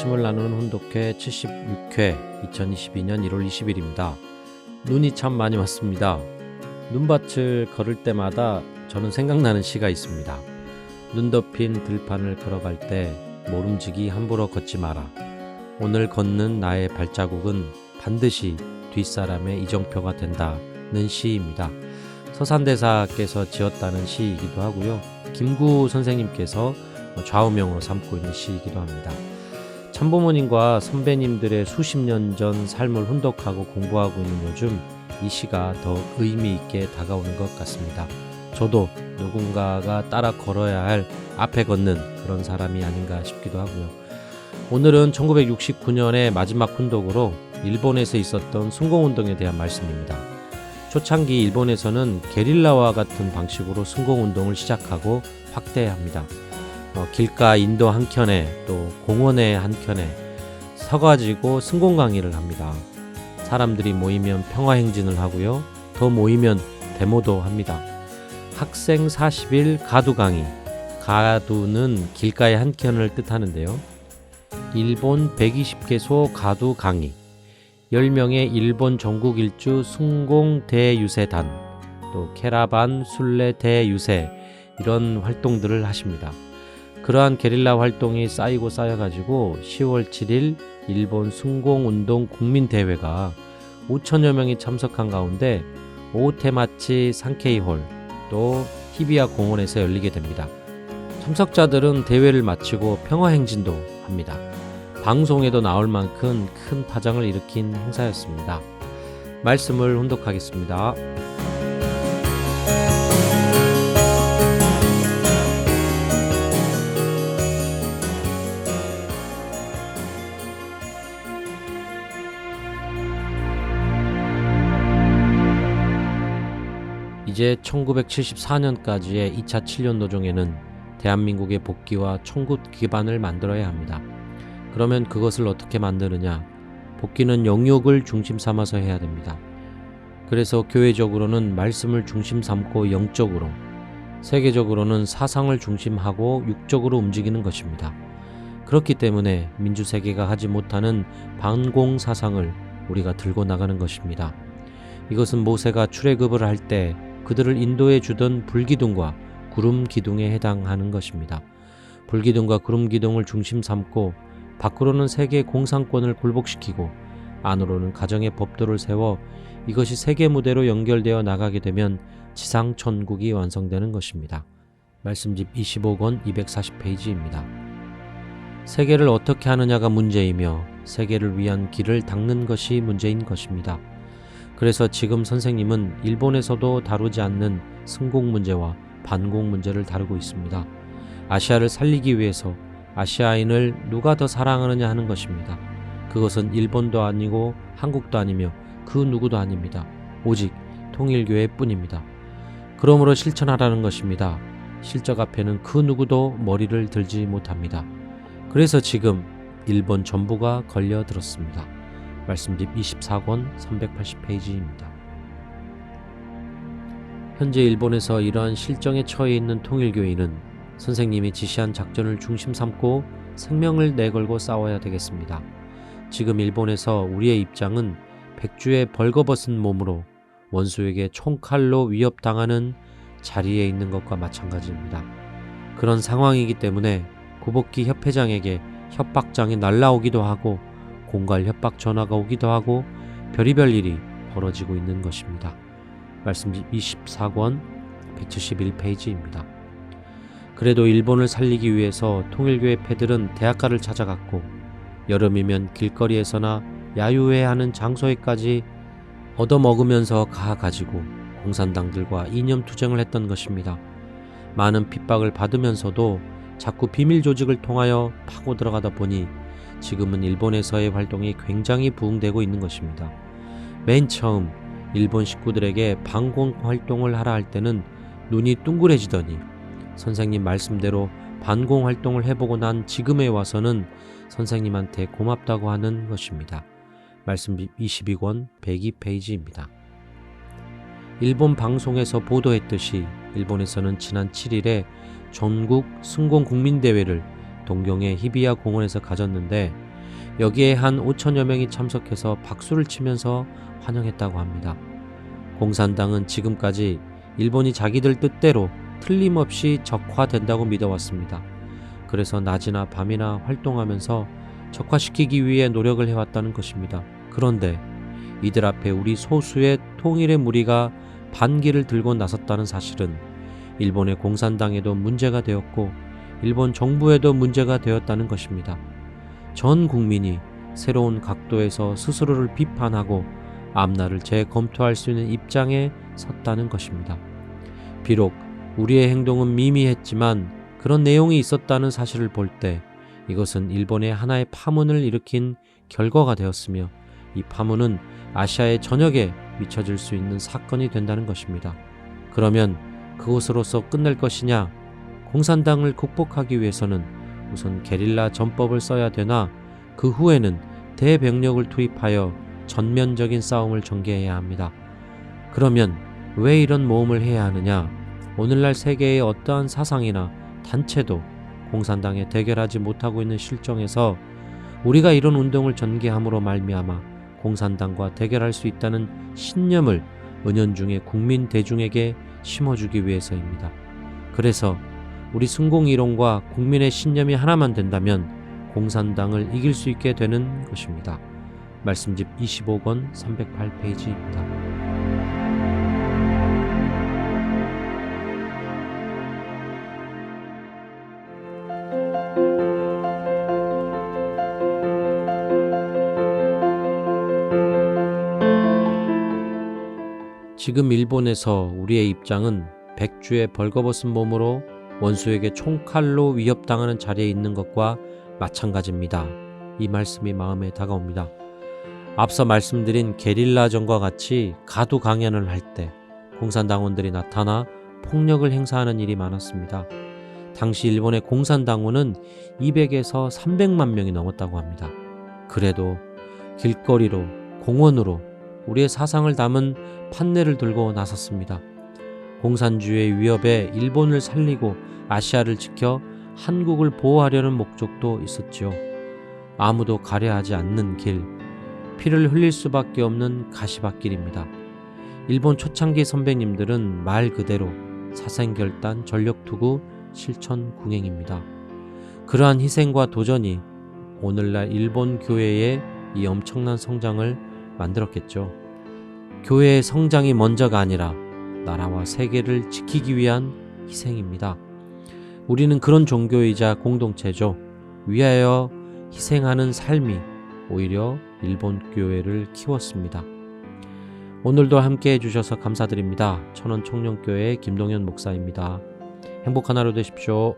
아침을 나누는 혼독회 76회 2022년 1월 20일입니다. 눈이 참 많이 왔습니다. 눈밭을 걸을 때마다 저는 생각나는 시가 있습니다. 눈 덮인 들판을 걸어갈 때 모름지기 함부로 걷지 마라. 오늘 걷는 나의 발자국은 반드시 뒷사람의 이정표가 된다는 시입니다. 서산대사께서 지었다는 시이기도 하고요. 김구 선생님께서 좌우명으로 삼고 있는 시이기도 합니다. 참부모님과 선배님들의 수십 년 전 삶을 훈독하고 공부하고 있는 요즘 이 시가 더 의미 있게 다가오는 것 같습니다. 저도 누군가가 따라 걸어야 할 앞에 걷는 그런 사람이 아닌가 싶기도 하고요. 오늘은 1969년의 마지막 훈독으로 일본에서 있었던 순공운동에 대한 말씀입니다. 초창기 일본에서는 게릴라와 같은 방식으로 순공운동을 시작하고 확대합니다. 어, 길가 인도 한 켠에 또 공원의 한 켠에 서가지고 승공 강의를 합니다. 사람들이 모이면 평화 행진을 하고요. 더 모이면 데모도 합니다. 학생 40일 가두 강의. 가두는 길가의 한 켠을 뜻하는데요. 일본 120개소 가두 강의. 10명의 일본 전국 일주 순공 대유세단, 또 캐라반 순례 대유세 이런 활동들을 하십니다. 그러한 게릴라 활동이 쌓이고 쌓여가지고 10월 7일 일본 순공운동 국민대회가 5천여 명이 참석한 가운데 오테마치 상케이홀 또 히비야 공원에서 열리게 됩니다. 참석자들은 대회를 마치고 평화행진도 합니다. 방송에도 나올 만큼 큰 파장을 일으킨 행사였습니다. 말씀을 혼독하겠습니다. 이제 1974년까지의 2차 7년 노정에는 대한민국의 복귀와 총국 기반을 만들어야 합니다. 그러면 그것을 어떻게 만드느냐? 복귀는 영역을 중심 삼아서 해야 됩니다. 그래서 교회적으로는 말씀을 중심 삼고 영적으로, 세계적으로는 사상을 중심하고 육적으로 움직이는 것입니다. 그렇기 때문에 민주세계가 하지 못하는 반공 사상을 우리가 들고 나가는 것입니다. 이것은 모세가 출애굽을 할때 그들을 인도해 주던 불기둥과 구름 기둥에 해당하는 것입니다. 불기둥과 구름 기둥을 중심 삼고 밖으로는 세계 공산권을 굴복시키고 안으로는 가정의 법도를 세워 이것이 세계 무대로 연결되어 나가게 되면 지상 천국이 완성되는 것입니다. 말씀집 25권 240페이지입니다. 세계를 어떻게 하느냐가 문제이며 세계를 위한 길을 닦는 것이 문제인 것입니다. 그래서 지금 선생님은 일본에서도 다루지 않는 승공 문제와 반공 문제를 다루고 있습니다. 아시아를 살리기 위해서 아시아인을 누가 더 사랑하느냐 하는 것입니다. 그것은 일본도 아니고 한국도 아니며 그 누구도 아닙니다. 오직 통일교회 뿐입니다. 그러므로 실천하라는 것입니다. 실적 앞에는 그 누구도 머리를 들지 못합니다. 그래서 지금 일본 전부가 걸려들었습니다. 말씀집 24권 380페이지입니다. 현재 일본에서 이러한 실정에 처해 있는 통일교인은 선생님이 지시한 작전을 중심 삼고 생명을 내걸고 싸워야 되겠습니다. 지금 일본에서 우리의 입장은 백주의 벌거벗은 몸으로 원수에게 총칼로 위협당하는 자리에 있는 것과 마찬가지입니다. 그런 상황이기 때문에 구복기 협회장에게 협박장이 날라오기도 하고 공갈 협박 전화가 오기도 하고 별의별 일이 벌어지고 있는 것입니다. 말씀 24권 171페이지입니다. 그래도 일본을 살리기 위해서 통일교회 패들은 대학가를 찾아갔고 여름이면 길거리에서나 야유회하는 장소에까지 얻어먹으면서 가가지고 공산당들과 이념 투쟁을 했던 것입니다. 많은 핍박을 받으면서도 자꾸 비밀 조직을 통하여 파고 들어가다 보니 지금은 일본에서의 활동이 굉장히 부흥되고 있는 것입니다. 맨 처음 일본 식구들에게 방공 활동을 하라 할 때는 눈이 둥그레지더니 선생님 말씀대로 반공 활동을 해보고 난 지금에 와서는 선생님한테 고맙다고 하는 것입니다. 말씀 22권 102페이지입니다. 일본 방송에서 보도했듯이 일본에서는 지난 7일에 전국 승공 국민대회를 동경의 히비야 공원에서 가졌는데 여기에 한 5천여 명이 참석해서 박수를 치면서 환영했다고 합니다. 공산당은 지금까지 일본이 자기들 뜻대로 틀림없이 적화된다고 믿어왔습니다. 그래서 낮이나 밤이나 활동하면서 적화시키기 위해 노력을 해왔다는 것입니다. 그런데 이들 앞에 우리 소수의 통일의 무리가 반기를 들고 나섰다는 사실은 일본의 공산당에도 문제가 되었고 일본 정부에도 문제가 되었다는 것입니다. 전 국민이 새로운 각도에서 스스로를 비판하고 앞날을 재검토할 수 있는 입장에 섰다는 것입니다. 비록 우리의 행동은 미미했지만 그런 내용이 있었다는 사실을 볼 때 이것은 일본의 하나의 파문을 일으킨 결과가 되었으며 이 파문은 아시아의 전역에 미쳐질 수 있는 사건이 된다는 것입니다. 그러면 그것으로서 끝날 것이냐? 공산당을 극복하기 위해서는 우선 게릴라 전법을 써야 되나 그 후에는 대병력을 투입하여 전면적인 싸움을 전개해야 합니다. 그러면 왜 이런 모험을 해야 하느냐? 오늘날 세계의 어떠한 사상이나 단체도 공산당에 대결하지 못하고 있는 실정에서 우리가 이런 운동을 전개함으로 말미암아 공산당과 대결할 수 있다는 신념을 은연중에 국민 대중에게 심어주기 위해서입니다. 그래서 우리 순공이론과 국민의 신념이 하나만 된다면 공산당을 이길 수 있게 되는 것입니다. 말씀집 25권 308페이지입니다. 지금 일본에서 우리의 입장은 백주의 벌거벗은 몸으로 원수에게 총칼로 위협당하는 자리에 있는 것과 마찬가지입니다. 이 말씀이 마음에 다가옵니다. 앞서 말씀드린 게릴라전과 같이 가두 강연을 할 때 공산당원들이 나타나 폭력을 행사하는 일이 많았습니다. 당시 일본의 공산당원은 200에서 300만 명이 넘었다고 합니다. 그래도 길거리로 공원으로 우리의 사상을 담은 판넬을 들고 나섰습니다. 공산주의의 위협에 일본을 살리고 아시아를 지켜 한국을 보호하려는 목적도 있었지요. 아무도 가려하지 않는 길, 피를 흘릴 수밖에 없는 가시밭길입니다. 일본 초창기 선배님들은 말 그대로 사생결단, 전력투구, 실천궁행입니다. 그러한 희생과 도전이 오늘날 일본 교회의 이 엄청난 성장을 만들었겠죠. 교회의 성장이 먼저가 아니라 나라와 세계를 지키기 위한 희생입니다. 우리는 그런 종교이자 공동체죠. 위하여 희생하는 삶이 오히려 일본 교회를 키웠습니다. 오늘도 함께 해주셔서 감사드립니다. 천원 청년교회 김동현 목사입니다. 행복한 하루 되십시오.